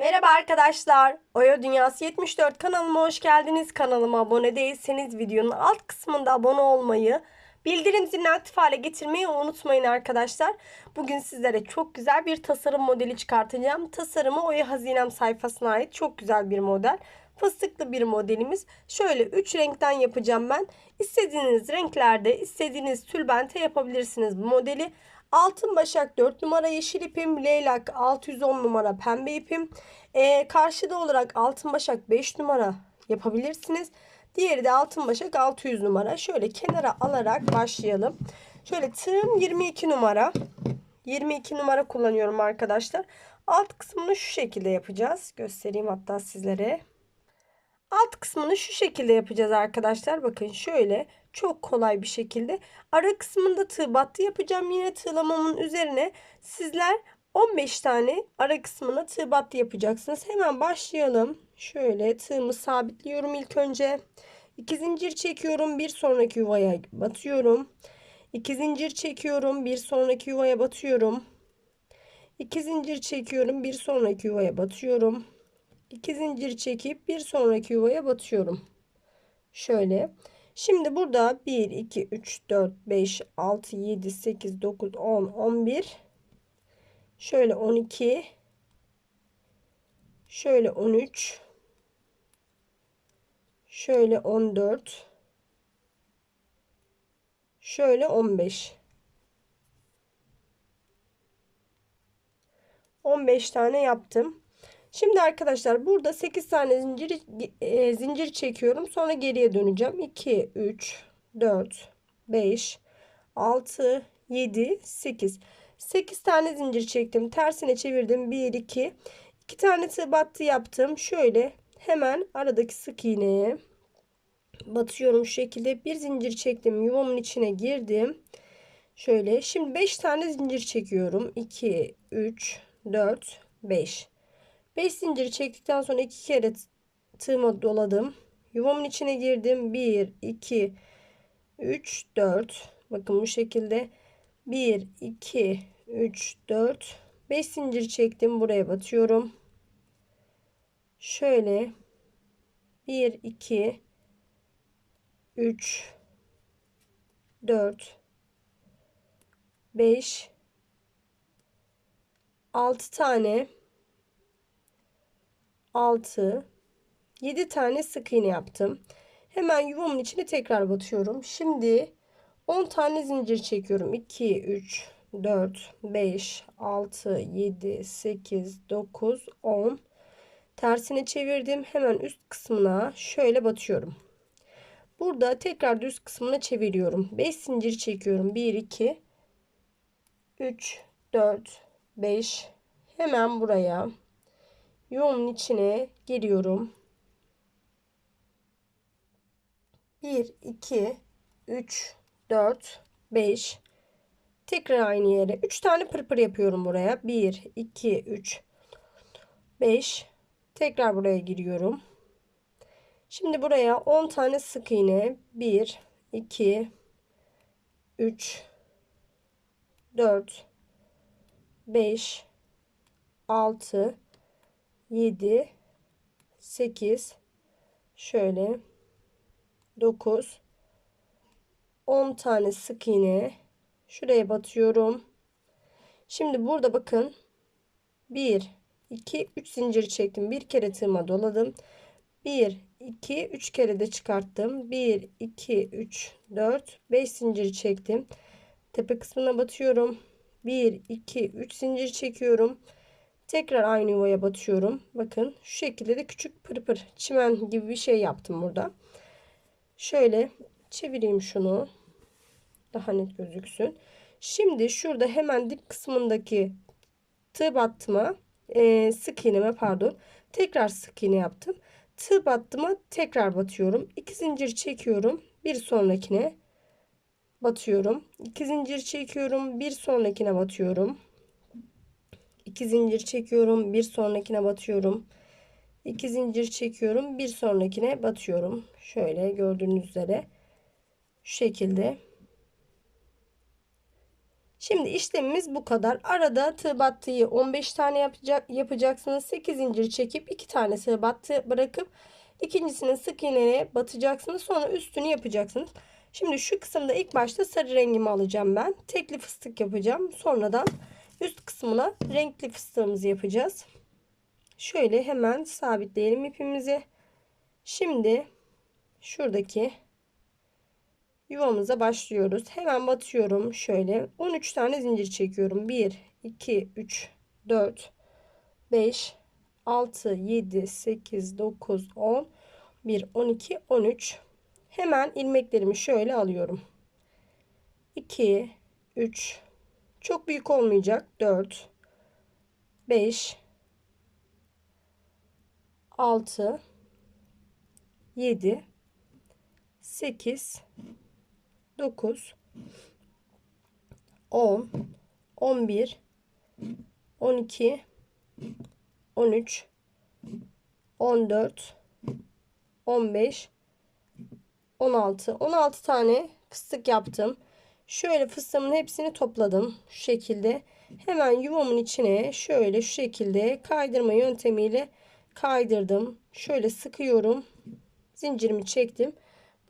Merhaba arkadaşlar. Oyo Dünyası 74 kanalıma hoş geldiniz. Kanalıma abone değilseniz videonun alt kısmında abone olmayı, bildirim zilini aktif hale getirmeyi unutmayın arkadaşlar. Bugün sizlere çok güzel bir tasarım modeli çıkartacağım. Tasarımı Oyo Hazinem sayfasına ait çok güzel bir model. Fıstıklı bir modelimiz. Şöyle 3 renkten yapacağım ben. İstediğiniz renklerde, istediğiniz tülbente yapabilirsiniz bu modeli. Altın başak 4 numara yeşil ipim, leylak 610 numara pembe ipim. Ee, karşıda olarak altın başak 5 numara yapabilirsiniz. Diğeri de altın başak 600 numara. Şöyle kenara alarak başlayalım. Şöyle tığım 22 numara. 22 numara kullanıyorum arkadaşlar. Alt kısmını şu şekilde yapacağız. Göstereyim hatta sizlere. Alt kısmını şu şekilde yapacağız arkadaşlar. Bakın şöyle çok kolay bir şekilde. Ara kısmında tığ battı yapacağım. Yine tığlamamın üzerine sizler 15 tane ara kısmına tığ battı yapacaksınız. Hemen başlayalım. Şöyle tığımı sabitliyorum ilk önce. 2 zincir çekiyorum. Bir sonraki yuvaya batıyorum. 2 zincir çekiyorum. Bir sonraki yuvaya batıyorum. 2 zincir çekiyorum. Bir sonraki yuvaya batıyorum. 2 zincir çekip bir sonraki yuvaya batıyorum. Şöyle. Şimdi burada 1, 2, 3, 4, 5, 6, 7, 8, 9, 10, 11. Şöyle 12. Şöyle 13. Şöyle 14. Şöyle 15. 15 tane yaptım. Şimdi arkadaşlar burada 8 tane zincir, e, zincir çekiyorum. Sonra geriye döneceğim. 2, 3, 4, 5, 6, 7, 8. 8 tane zincir çektim. Tersine çevirdim. 1, 2. 2 tane tığ battı yaptım. Şöyle hemen aradaki sık iğneye batıyorum şu şekilde. Bir zincir çektim. Yuvamın içine girdim. Şöyle. Şimdi 5 tane zincir çekiyorum. 2, 3, 4, 5. 5 zincir çektikten sonra 2 kere tığıma doladım. Yuvamın içine girdim. 1, 2, 3, 4. Bakın bu şekilde. 1, 2, 3, 4. 5 zincir çektim. Buraya batıyorum. Şöyle. 1, 2, 3, 4, 5, 6 tane 6 7 tane sık iğne yaptım. Hemen yuvamın içine tekrar batıyorum. Şimdi 10 tane zincir çekiyorum. 2 3 4 5 6 7 8 9 10 tersine çevirdim. Hemen üst kısmına şöyle batıyorum. Burada tekrar düz kısmına çeviriyorum. 5 zincir çekiyorum. 1 2 3 4 5 hemen buraya yuvamın içine giriyorum. 1 2 3 4 5 tekrar aynı yere. 3 tane pırpır yapıyorum buraya. 1 2 3 5 tekrar buraya giriyorum. Şimdi buraya 10 tane sık iğne. 1 2 3 4 5 6 7 8 şöyle 9 10 tane sık iğne şuraya batıyorum. Şimdi burada bakın 1 2 3 zincir çektim. Bir kere tığıma doladım. 1 2 3 kere de çıkarttım. 1 2 3 4 5 zincir çektim. Tepe kısmına batıyorum. 1 2 3 zincir çekiyorum. Tekrar aynı yuvaya batıyorum. Bakın şu şekilde de küçük pırpır çimen gibi bir şey yaptım burada. Şöyle çevireyim şunu. Daha net gözüksün. Şimdi şurada hemen dip kısmındaki tığ battıma e, sık iğneme pardon. Tekrar sık iğne yaptım. Tığ battıma tekrar batıyorum. 2 zincir çekiyorum. Bir sonrakine batıyorum. 2 zincir çekiyorum. Bir sonrakine batıyorum. 2 zincir çekiyorum. Bir sonrakine batıyorum. 2 zincir çekiyorum. Bir sonrakine batıyorum. Şöyle gördüğünüz üzere şu şekilde Şimdi işlemimiz bu kadar. Arada tığ battığı 15 tane yapacak, yapacaksınız. 8 zincir çekip 2 tane tığ battı bırakıp ikincisini sık iğneye batacaksınız. Sonra üstünü yapacaksınız. Şimdi şu kısımda ilk başta sarı rengimi alacağım ben. Tekli fıstık yapacağım. Sonradan üst kısmına renkli fıstığımızı yapacağız. Şöyle hemen sabitleyelim ipimizi. Şimdi şuradaki yuvamıza başlıyoruz. Hemen batıyorum şöyle. 13 tane zincir çekiyorum. 1, 2, 3, 4, 5, 6, 7, 8, 9, 10, 1, 12, 13. Hemen ilmeklerimi şöyle alıyorum. 2, 3, çok büyük olmayacak. 4, 5, 6, 7, 8, 9, 10, 11, 12, 13, 14, 15, 16. 16 tane fıstık yaptım. Şöyle fıstığımın hepsini topladım. Şu şekilde. Hemen yuvamın içine şöyle şu şekilde kaydırma yöntemiyle kaydırdım. Şöyle sıkıyorum. Zincirimi çektim.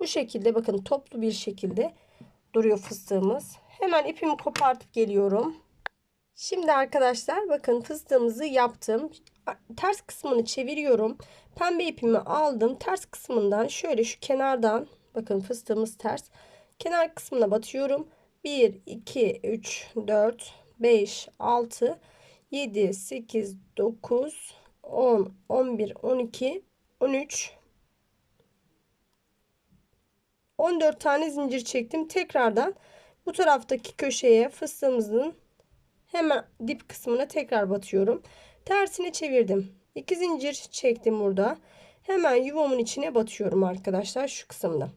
Bu şekilde bakın toplu bir şekilde duruyor fıstığımız. Hemen ipimi kopartıp geliyorum. Şimdi arkadaşlar bakın fıstığımızı yaptım. Ters kısmını çeviriyorum. Pembe ipimi aldım. Ters kısmından şöyle şu kenardan bakın fıstığımız ters. Kenar kısmına batıyorum. 1, 2, 3, 4, 5, 6, 7, 8, 9, 10, 11, 12, 13, 14 tane zincir çektim. Tekrardan bu taraftaki köşeye fıstığımızın hemen dip kısmına tekrar batıyorum. Tersine çevirdim. 2 zincir çektim burada. Hemen yuvamın içine batıyorum arkadaşlar şu kısımda.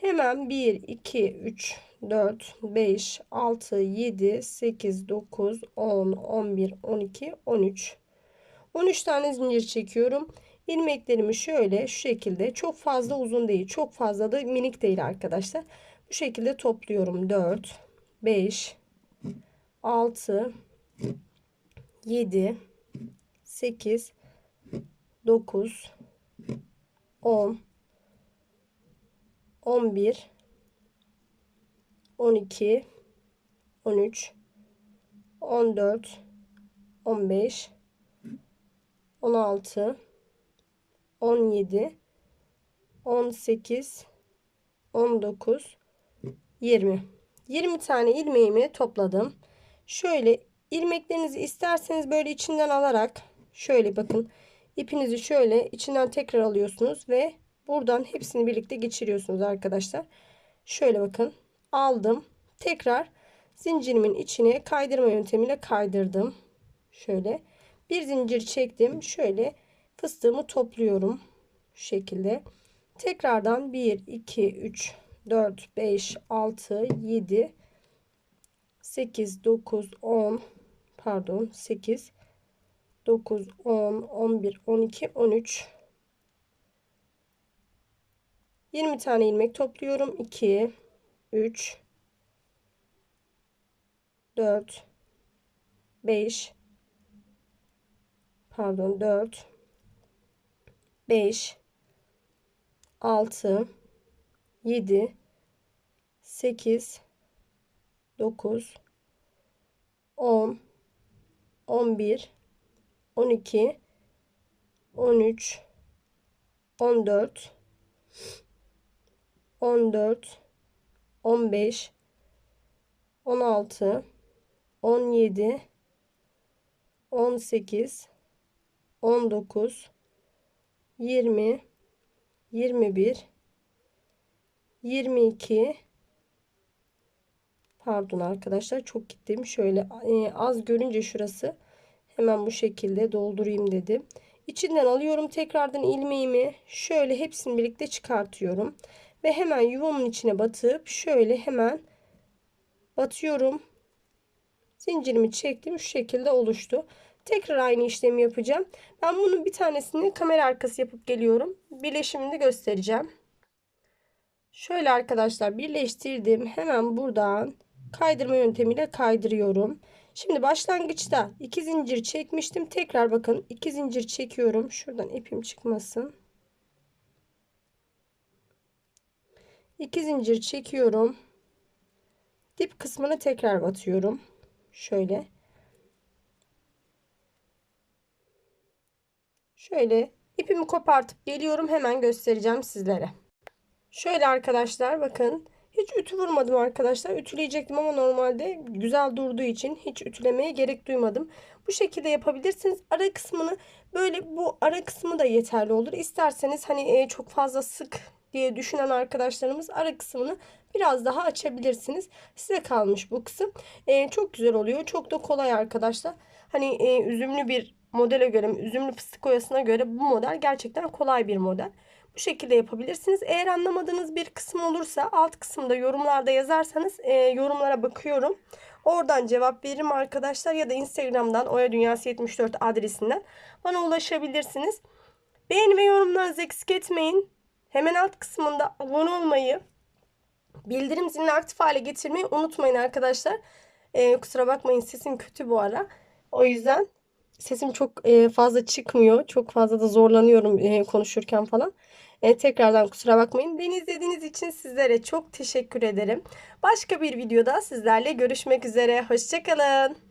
Hemen 1, 2, 3, 4, 5, 6, 7, 8, 9, 10, 11, 12, 13. 13 tane zincir çekiyorum. İlmeklerimi şöyle şu şekilde çok fazla uzun değil. Çok fazla da minik değil arkadaşlar. Bu şekilde topluyorum. 4, 5, 6, 7, 8, 9, 10, 11, 12, 13, 14, 15, 16, 17, 18, 19, 20. 20 tane ilmeğimi topladım. Şöyle ilmeklerinizi isterseniz böyle içinden alarak şöyle bakın ipinizi şöyle içinden tekrar alıyorsunuz ve buradan hepsini birlikte geçiriyorsunuz arkadaşlar. Şöyle bakın aldım. Tekrar zincirimin içine kaydırma yöntemiyle kaydırdım. Şöyle bir zincir çektim. Şöyle fıstığımı topluyorum. Şu şekilde. Tekrardan 1, 2, 3, 4, 5, 6, 7, 8, 9, 10, pardon 8, 9, 10, 11, 12, 13, 20 tane ilmek topluyorum. 2, 3, 4, 5, pardon 4 5 6 7 8 9 10 11 12 13 14 14 15 16 17 18 19 20 21 22 pardon arkadaşlar çok gittim. Şöyle e, az görünce şurası hemen bu şekilde doldurayım dedim. İçinden alıyorum tekrardan ilmeğimi. Şöyle hepsini birlikte çıkartıyorum ve hemen yuvamın içine batıp şöyle hemen batıyorum zincirimi çektim şu şekilde oluştu Tekrar aynı işlemi yapacağım. Ben bunun bir tanesini kamera arkası yapıp geliyorum. Birleşimini göstereceğim. Şöyle arkadaşlar birleştirdim. Hemen buradan kaydırma yöntemiyle kaydırıyorum. Şimdi başlangıçta iki zincir çekmiştim. Tekrar bakın iki zincir çekiyorum. Şuradan ipim çıkmasın. İki zincir çekiyorum. Dip kısmına tekrar batıyorum. Şöyle. Şöyle ipimi kopartıp geliyorum. Hemen göstereceğim sizlere. Şöyle arkadaşlar bakın. Hiç ütü vurmadım arkadaşlar. Ütüleyecektim ama normalde güzel durduğu için hiç ütülemeye gerek duymadım. Bu şekilde yapabilirsiniz. Ara kısmını böyle bu ara kısmı da yeterli olur. İsterseniz hani e, çok fazla sık diye düşünen arkadaşlarımız ara kısmını biraz daha açabilirsiniz. Size kalmış bu kısım. E, çok güzel oluyor. Çok da kolay arkadaşlar. Hani e, üzümlü bir modele göre, üzümlü fıstık oyasına göre bu model gerçekten kolay bir model. Bu şekilde yapabilirsiniz. Eğer anlamadığınız bir kısım olursa alt kısımda yorumlarda yazarsanız e, yorumlara bakıyorum. Oradan cevap veririm arkadaşlar ya da Instagram'dan Oya Dünyası 74 adresinden bana ulaşabilirsiniz. Beğeni ve yorumlarınızı eksik etmeyin. Hemen alt kısmında abone olmayı, bildirim zilini aktif hale getirmeyi unutmayın arkadaşlar. E, kusura bakmayın sesim kötü bu ara. O yüzden sesim çok e, fazla çıkmıyor. Çok fazla da zorlanıyorum e, konuşurken falan. E, tekrardan kusura bakmayın. Beni izlediğiniz için sizlere çok teşekkür ederim. Başka bir videoda sizlerle görüşmek üzere. Hoşçakalın.